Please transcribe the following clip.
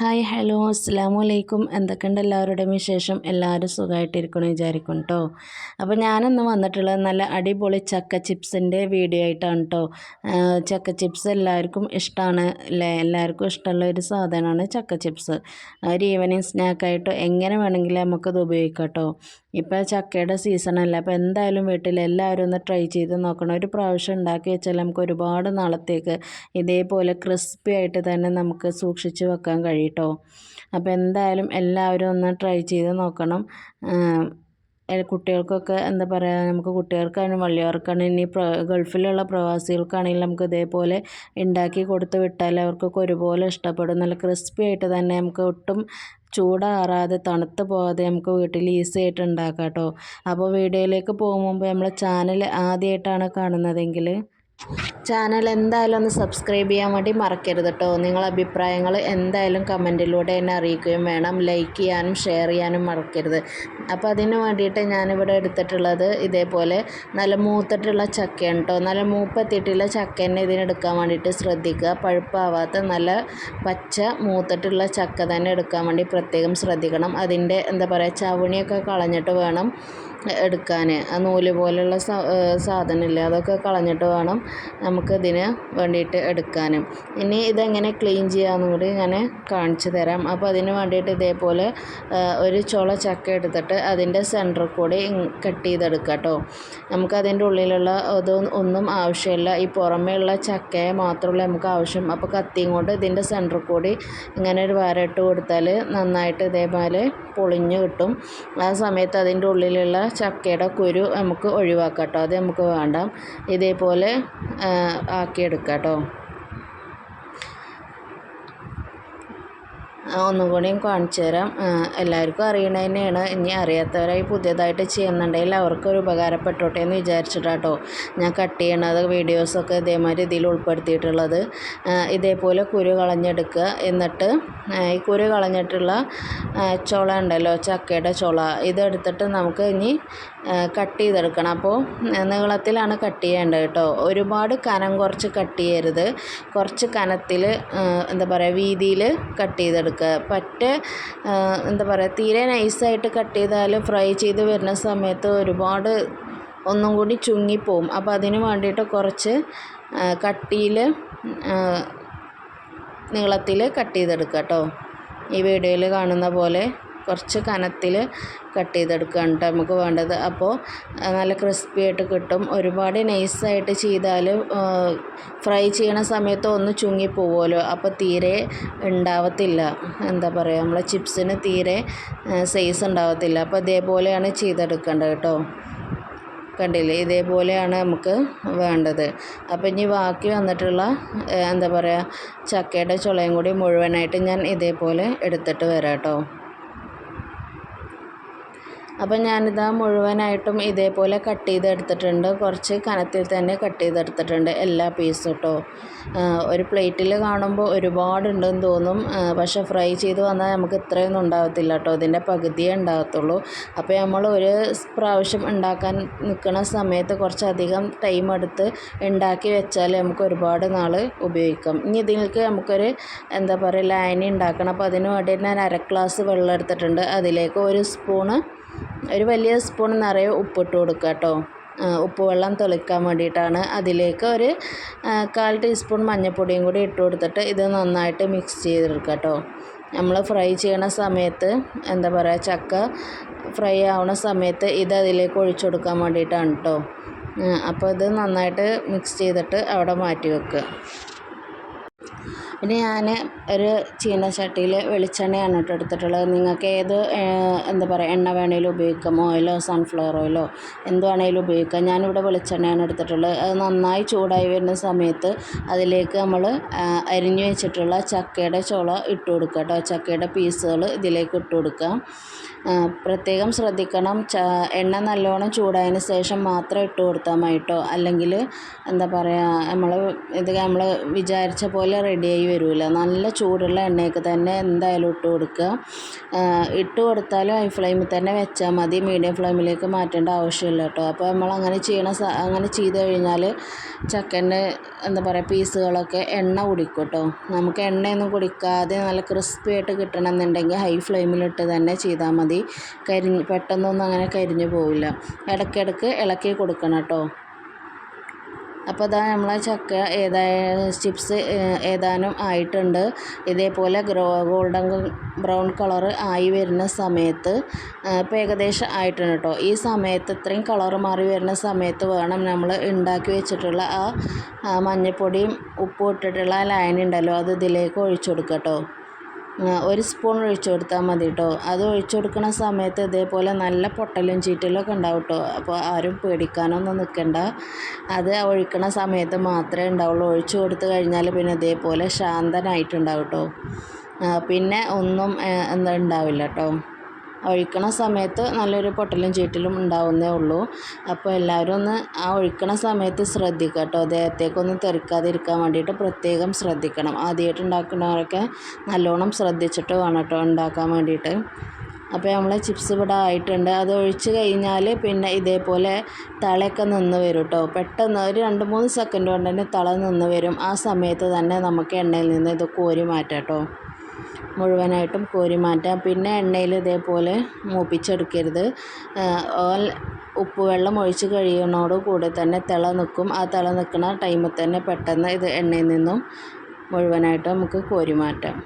Hi hello അസ്സാം വലൈക്കും എന്തൊക്കെയുണ്ട് എല്ലാവരുടെയും വിശേഷം? എല്ലാവരും സുഖമായിട്ടിരിക്കണം വിചാരിക്കും കേട്ടോ അപ്പോൾ ഞാനിന്ന് വന്നിട്ടുള്ളത് നല്ല അടിപൊളി ചക്ക ചിപ്സിന്റെ വീഡിയോ ആയിട്ടാണ് കേട്ടോ ചക്ക ചിപ്സ് എല്ലാവർക്കും ഇഷ്ടമാണ് അല്ലേ? എല്ലാവർക്കും ഇഷ്ടമുള്ള ഒരു സാധനമാണ് ചക്ക ചിപ്സ്. ഒരു ഈവനിങ് സ്നാക്കായിട്ട് എങ്ങനെ വേണമെങ്കിലും നമുക്കത് ഉപയോഗിക്കാം കേട്ടോ ഇപ്പോൾ ചക്കയുടെ സീസണല്ല അപ്പോൾ എന്തായാലും വീട്ടിൽ എല്ലാവരും ഒന്ന് ട്രൈ ചെയ്ത് നോക്കണം. ഒരു പ്രാവശ്യം ഉണ്ടാക്കി വെച്ചാൽ നമുക്ക് ഒരുപാട് നാളത്തേക്ക് ഇതേപോലെ ക്രിസ്പി ആയിട്ട് തന്നെ നമുക്ക് സൂക്ഷിച്ച് വെക്കാൻ കഴിയും കേട്ടോ. അപ്പോൾ എന്തായാലും എല്ലാവരും ഒന്ന് ട്രൈ ചെയ്ത് നോക്കണം. കുട്ടികൾക്കൊക്കെ എന്താ പറയുക നമുക്ക് കുട്ടികൾക്കാണെങ്കിലും വള്ളിയവർക്കാണെങ്കിലും ഇനി ഗൾഫിലുള്ള പ്രവാസികൾക്കാണെങ്കിലും നമുക്ക് ഇതേപോലെ ഉണ്ടാക്കി കൊടുത്ത് വിട്ടാൽ അവർക്കൊക്കെ ഒരുപോലെ ഇഷ്ടപ്പെടും. നല്ല ക്രിസ്പി ആയിട്ട് തന്നെ നമുക്ക് ഒട്ടും ചൂടാറാതെ തണുത്ത് പോകാതെ നമുക്ക് വീട്ടിൽ ഈസി ആയിട്ട് ഉണ്ടാക്കാം കേട്ടോ. അപ്പോൾ വീഡിയോയിലേക്ക് പോകുമ്പോൾ നമ്മൾ ചാനൽ ആദ്യമായിട്ടാണ് കാണുന്നതെങ്കിൽ ചാനൽ എന്തായാലും ഒന്ന് സബ്സ്ക്രൈബ് ചെയ്യാൻ വേണ്ടി മറക്കരുത് കേട്ടോ നിങ്ങളുടെ അഭിപ്രായങ്ങൾ എന്തായാലും കമന്റിലൂടെ എന്നെ അറിയിക്കുകയും വേണം. ലൈക്ക് ചെയ്യാനും ഷെയർ ചെയ്യാനും മറക്കരുത്. അപ്പോൾ അതിന് വേണ്ടിയിട്ട് ഞാനിവിടെ എടുത്തിട്ടുള്ളത് ഇതേപോലെ നല്ല മൂത്തിട്ടുള്ള ചക്കയാണ് കേട്ടോ നല്ല മൂപ്പെത്തിയിട്ടുള്ള ചക്ക തന്നെ ഇതിനെടുക്കാൻ വേണ്ടിയിട്ട് ശ്രദ്ധിക്കുക. പഴുപ്പാവാത്ത നല്ല പച്ച മൂത്തിട്ടുള്ള ചക്ക തന്നെ എടുക്കാൻ വേണ്ടി പ്രത്യേകം ശ്രദ്ധിക്കണം. അതിന്റെ എന്താ പറയുക ചവണിയൊക്കെ കളഞ്ഞിട്ട് വേണം എടുക്കാൻ. ആ നൂൽ പോലെയുള്ള സാധനമില്ലേ അതൊക്കെ കളഞ്ഞിട്ട് വേണം നമുക്കിതിന് വേണ്ടിയിട്ട് എടുക്കാനും. ഇനി ഇതെങ്ങനെ ക്ലീൻ ചെയ്യാമെന്നും കൂടി ഞാൻ കാണിച്ചു തരാം. അപ്പോൾ അതിന് വേണ്ടിയിട്ട് ഇതേപോലെ ഒരു ചുള ചക്ക എടുത്തിട്ട് അതിന്റെ സെന്റർ കൂടി കട്ട് ചെയ്തെടുക്കാം കേട്ടോ നമുക്കതിന്റെ ഉള്ളിലുള്ള ഇത് ഒന്നും ആവശ്യമില്ല. ഈ പുറമേ ഉള്ള ചക്കയെ മാത്രമല്ല നമുക്ക് ആവശ്യം. അപ്പോൾ കത്തിയും കൊണ്ട് ഇതിന്റെ സെന്റർ കൂടി ഇങ്ങനെ ഒരു വരട്ട് കൊടുത്താൽ നന്നായിട്ട് ഇതേപോലെ പൊളിഞ്ഞ് കിട്ടും. ആ സമയത്ത് അതിന്റെ ഉള്ളിലുള്ള ചക്കയുടെ കുരു നമുക്ക് ഒഴിവാക്കാം കേട്ടോ. അത് നമുക്ക് വേണ്ട. ഇതേപോലെ ആക്കിയെടുക്കാം കേട്ടോ. ഒന്നും കൂടിയും കാണിച്ചു തരാം. എല്ലാവർക്കും അറിയണ തന്നെയാണ് ഇനി അറിയാത്തവരായി പുതിയതായിട്ട് ചെയ്യുന്നുണ്ടെങ്കിൽ അവർക്കൊരു ഉപകാരപ്പെട്ടോട്ടെ എന്ന് വിചാരിച്ചിട്ടാട്ടോ ഞാൻ കട്ട് ചെയ്യണത് വീഡിയോസൊക്കെ ഇതേമാതിരി ഇതിൽ ഉൾപ്പെടുത്തിയിട്ടുള്ളത്. ഇതേപോലെ കുരു കളഞ്ഞെടുക്കുക. എന്നിട്ട് ഈ കുരു കളഞ്ഞിട്ടുള്ള ചുള ഉണ്ടല്ലോ ചക്കയുടെ ചുള ഇതെടുത്തിട്ട് നമുക്ക് ഇനി കട്ട് ചെയ്തെടുക്കണം. അപ്പോൾ നീളത്തിലാണ് കട്ട് ചെയ്യേണ്ടത് കേട്ടോ. ഒരുപാട് കനം കുറച്ച് കട്ട് ചെയ്യരുത്. കുറച്ച് കനത്തിൽ എന്താ പറയുക വീതിയിൽ കട്ട് ചെയ്തെടുക്കുക. എടുക്കുക പറ്റ എന്താ പറയുക തീരെ നൈസായിട്ട് കട്ട് ചെയ്താൽ ഫ്രൈ ചെയ്ത് വരുന്ന സമയത്ത് ഒരുപാട് ഒന്നും കൂടി ചുങ്ങിപ്പോവും. അപ്പോൾ അതിന് വേണ്ടിയിട്ട് കുറച്ച് കട്ടിയിൽ നീളത്തിൽ കട്ട് ചെയ്തെടുക്കുക കേട്ടോ ഈ വീഡിയോയിൽ കാണുന്ന പോലെ കുറച്ച് കനത്തിൽ കട്ട് ചെയ്തെടുക്കുകയാണ് കേട്ടോ. നമുക്ക് വേണ്ടത് അപ്പോൾ നല്ല ക്രിസ്പി ആയിട്ട് കിട്ടും. ഒരുപാട് നൈസായിട്ട് ചെയ്താൽ ഫ്രൈ ചെയ്യണ സമയത്ത് ഒന്ന് ചുങ്ങി പോവുമല്ലോ. അപ്പോൾ തീരെ ഉണ്ടാവത്തില്ല. എന്താ പറയുക നമ്മളെ ചിപ്സിന് തീരെ സൈസ് ഉണ്ടാവത്തില്ല. അപ്പോൾ ഇതേപോലെയാണ് ചെയ്തെടുക്കേണ്ടത് കേട്ടോ. കണ്ടില്ലേ? ഇതേപോലെയാണ് നമുക്ക് വേണ്ടത്. അപ്പോൾ ഇനി ബാക്കി വന്നിട്ടുള്ള എന്താ പറയുക ചക്കയുടെ ചുളയും കൂടി മുഴുവനായിട്ട് ഞാൻ ഇതേപോലെ എടുത്തിട്ട് വരാം കേട്ടോ. അപ്പോൾ ഞാനിതാ മുഴുവനായിട്ടും ഇതേപോലെ കട്ട് ചെയ്തെടുത്തിട്ടുണ്ട്. കുറച്ച് കനത്തിൽ തന്നെ കട്ട് ചെയ്തെടുത്തിട്ടുണ്ട് എല്ലാ പീസും കേട്ടോ ഒരു പ്ലേറ്റിൽ കാണുമ്പോൾ ഒരുപാടുണ്ടെന്ന് തോന്നും. പക്ഷേ ഫ്രൈ ചെയ്ത് വന്നാൽ നമുക്ക് ഇത്രയൊന്നും ഉണ്ടാകത്തില്ല കേട്ടോ ഇതിന്റെ പകുതിയേ ഉണ്ടാകത്തുള്ളൂ അപ്പോൾ നമ്മൾ ഒരു പ്രാവശ്യം ഉണ്ടാക്കാൻ നിൽക്കുന്ന സമയത്ത് കുറച്ചധികം ടൈം എടുത്ത് ഉണ്ടാക്കി വെച്ചാൽ നമുക്ക് ഒരുപാട് നാൾ ഉപയോഗിക്കാം. ഇനി ഇതിലേക്ക് നമുക്കൊരു എന്താ പറയുക ലായനി ഉണ്ടാക്കണം. അപ്പോൾ അതിന് വേണ്ടി ഞാൻ അര ഗ്ലാസ് വെള്ളം എടുത്തിട്ടുണ്ട്. അതിലേക്ക് ഒരു സ്പൂണ് ഒരു വലിയ സ്പൂൺ നിറയെ ഉപ്പിട്ട് കൊടുക്കുക കേട്ടോ. ഉപ്പ് വെള്ളം തെളിക്കാൻ വേണ്ടിയിട്ടാണ് അതിലേക്ക് ഒരു കാൽ ടീസ്പൂൺ മഞ്ഞൾപ്പൊടിയും കൂടി ഇട്ട് കൊടുത്തിട്ട് ഇത് നന്നായിട്ട് മിക്സ് ചെയ്തെടുക്കുക കേട്ടോ. നമ്മൾ ഫ്രൈ ചെയ്യണ സമയത്ത് എന്താ പറയുക ചക്ക ഫ്രൈ ആവുന്ന സമയത്ത് ഇത് അതിലേക്ക് ഒഴിച്ചു കൊടുക്കാൻ വേണ്ടിയിട്ടാണ് കേട്ടോ. അപ്പോൾ ഇത് നന്നായിട്ട് മിക്സ് ചെയ്തിട്ട് അവിടെ മാറ്റി വെക്കുക. പിന്നെ ഞാൻ ഒരു ചീനച്ചട്ടിയിൽ വെളിച്ചെണ്ണയാണ് കേട്ടോ എടുത്തിട്ടുള്ളത്. നിങ്ങൾക്ക് ഏത് എന്താ പറയുക എണ്ണ വേണേലും ഉപയോഗിക്കാം. ഓയിലോ സൺഫ്ലവർ ഓയിലോ എന്ത് വേണേലും ഉപയോഗിക്കാം. ഞാനിവിടെ വെളിച്ചെണ്ണയാണ് എടുത്തിട്ടുള്ളത്. അത് നന്നായി ചൂടായി വരുന്ന സമയത്ത് അതിലേക്ക് നമ്മൾ അരിഞ്ഞു വെച്ചിട്ടുള്ള ചക്കയുടെ ചുള ഇട്ട് കൊടുക്കുക കേട്ടോ. ചക്കയുടെ പീസുകൾ ഇതിലേക്ക് ഇട്ട് കൊടുക്കാം പ്രത്യേകം ശ്രദ്ധിക്കണം. എണ്ണ നല്ലോണം ചൂടായതിന് ശേഷം മാത്രം ഇട്ട് കൊടുത്താൽ മതി കേട്ടോ. അല്ലെങ്കിൽ എന്താ പറയുക നമ്മൾ ഇത് നമ്മൾ വിചാരിച്ച പോലെ റെഡിയായി വരില്ല നല്ല ചൂടുള്ള എണ്ണയൊക്കെ തന്നെ എന്തായാലും ഇട്ട് കൊടുക്കുക. ഇട്ട് കൊടുത്താലും ഹൈ ഫ്ലെയിമിൽ തന്നെ വെച്ചാൽ മതി. മീഡിയം ഫ്ലെയിമിലേക്ക് മാറ്റേണ്ട ആവശ്യമില്ല കേട്ടോ. അപ്പോൾ നമ്മൾ അങ്ങനെ ചെയ്യണ അങ്ങനെ ചെയ്ത് കഴിഞ്ഞാൽ ചക്കന്റെ എന്താ പറയുക പീസുകളൊക്കെ എണ്ണ കുടിക്കും കേട്ടോ. നമുക്ക് എണ്ണയൊന്നും കുടിക്കാതെ നല്ല ക്രിസ്പി ആയിട്ട് കിട്ടണമെന്നുണ്ടെങ്കിൽ ഹൈ ഫ്ലെയിമിലിട്ട് തന്നെ ചെയ്താൽ മതി. കരിഞ്ഞ് പെട്ടെന്നൊന്നും അങ്ങനെ കരിഞ്ഞു പോവില്ല. ഇടയ്ക്കിടയ്ക്ക് ഇളക്കി കൊടുക്കണം കേട്ടോ. അപ്പോൾ അതാ നമ്മളെ ചക്ക ഏതായ ചിപ്സ് ഏതാനും ആയിട്ടുണ്ട്. ഇതേപോലെ ഗ്രോ ഗോൾഡൻ ബ്രൗൺ കളർ ആയി വരുന്ന സമയത്ത് ഇപ്പോൾ ഏകദേശം ആയിട്ടുണ്ട് കേട്ടോ ഈ സമയത്ത് ഇത്രയും കളർ മാറി വരുന്ന സമയത്ത് വേണം നമ്മൾ ഉണ്ടാക്കി വെച്ചിട്ടുള്ള ആ മഞ്ഞൾപ്പൊടിയും ഉപ്പും ഇട്ടിട്ടുള്ള ലൈൻ ഉണ്ടല്ലോ അത് ഇതിലേക്ക് ഒഴിച്ചു കൊടുക്കുക കേട്ടോ ഒരു സ്പൂൺ ഒഴിച്ചു കൊടുത്താൽ മതി കേട്ടോ അത് ഒഴിച്ചു കൊടുക്കുന്ന സമയത്ത് ഇതേപോലെ നല്ല പൊട്ടലും ചീറ്റലും ഒക്കെ ഉണ്ടാവും കേട്ടോ അപ്പോൾ ആരും പേടിക്കാനൊന്നും നിൽക്കണ്ട. അത് ഒഴിക്കണ സമയത്ത് മാത്രമേ ഉണ്ടാവുള്ളൂ. ഒഴിച്ചു കൊടുത്തു കഴിഞ്ഞാൽ പിന്നെ ഇതേപോലെ ശാന്തനായിട്ടുണ്ടാവും കേട്ടോ പിന്നെ ഒന്നും എന്താ ഉണ്ടാവില്ല കേട്ടോ ഒഴിക്കണ സമയത്ത് നല്ലൊരു പൊട്ടലും ചീറ്റലും ഉണ്ടാവുന്നേ ഉള്ളൂ. അപ്പോൾ എല്ലാവരും ഒന്ന് ആ ഒഴിക്കണ സമയത്ത് ശ്രദ്ധിക്കുക കേട്ടോ. ദേഹത്തേക്കൊന്നും തെറിക്കാതിരിക്കാൻ വേണ്ടിയിട്ട് പ്രത്യേകം ശ്രദ്ധിക്കണം. ആദ്യമായിട്ട് ഉണ്ടാക്കുന്നവരൊക്കെ നല്ലോണം ശ്രദ്ധിച്ചിട്ട് വേണം കേട്ടോ ഉണ്ടാക്കാൻ വേണ്ടിയിട്ട്. അപ്പോൾ നമ്മൾ ചിപ്സ് ഇവിടെ ആയിട്ടുണ്ട്. അത് ഒഴിച്ച് കഴിഞ്ഞാൽ പിന്നെ ഇതേപോലെ തളയൊക്കെ നിന്ന് വരും കേട്ടോ. പെട്ടെന്ന് ഒരു രണ്ട് മൂന്ന് സെക്കൻഡ് കൊണ്ട് തന്നെ തള നിന്ന് വരും. ആ സമയത്ത് തന്നെ നമുക്ക് എണ്ണയിൽ നിന്ന് ഇത് കോരി മാറ്റാം കേട്ടോ. മുഴുവനായിട്ടും കോരി മാറ്റാം. പിന്നെ എണ്ണയിൽ ഇതേപോലെ മൂപ്പിച്ചെടുക്കരുത്. ഉപ്പുവെള്ളം ഒഴിച്ച് കഴിയുന്നതോട് തന്നെ തിള നിൽക്കും. ആ തിള നിൽക്കുന്ന ടൈമിൽ തന്നെ പെട്ടെന്ന് ഇത് എണ്ണയിൽ നിന്നും മുഴുവനായിട്ട് നമുക്ക് കോരി മാറ്റാം.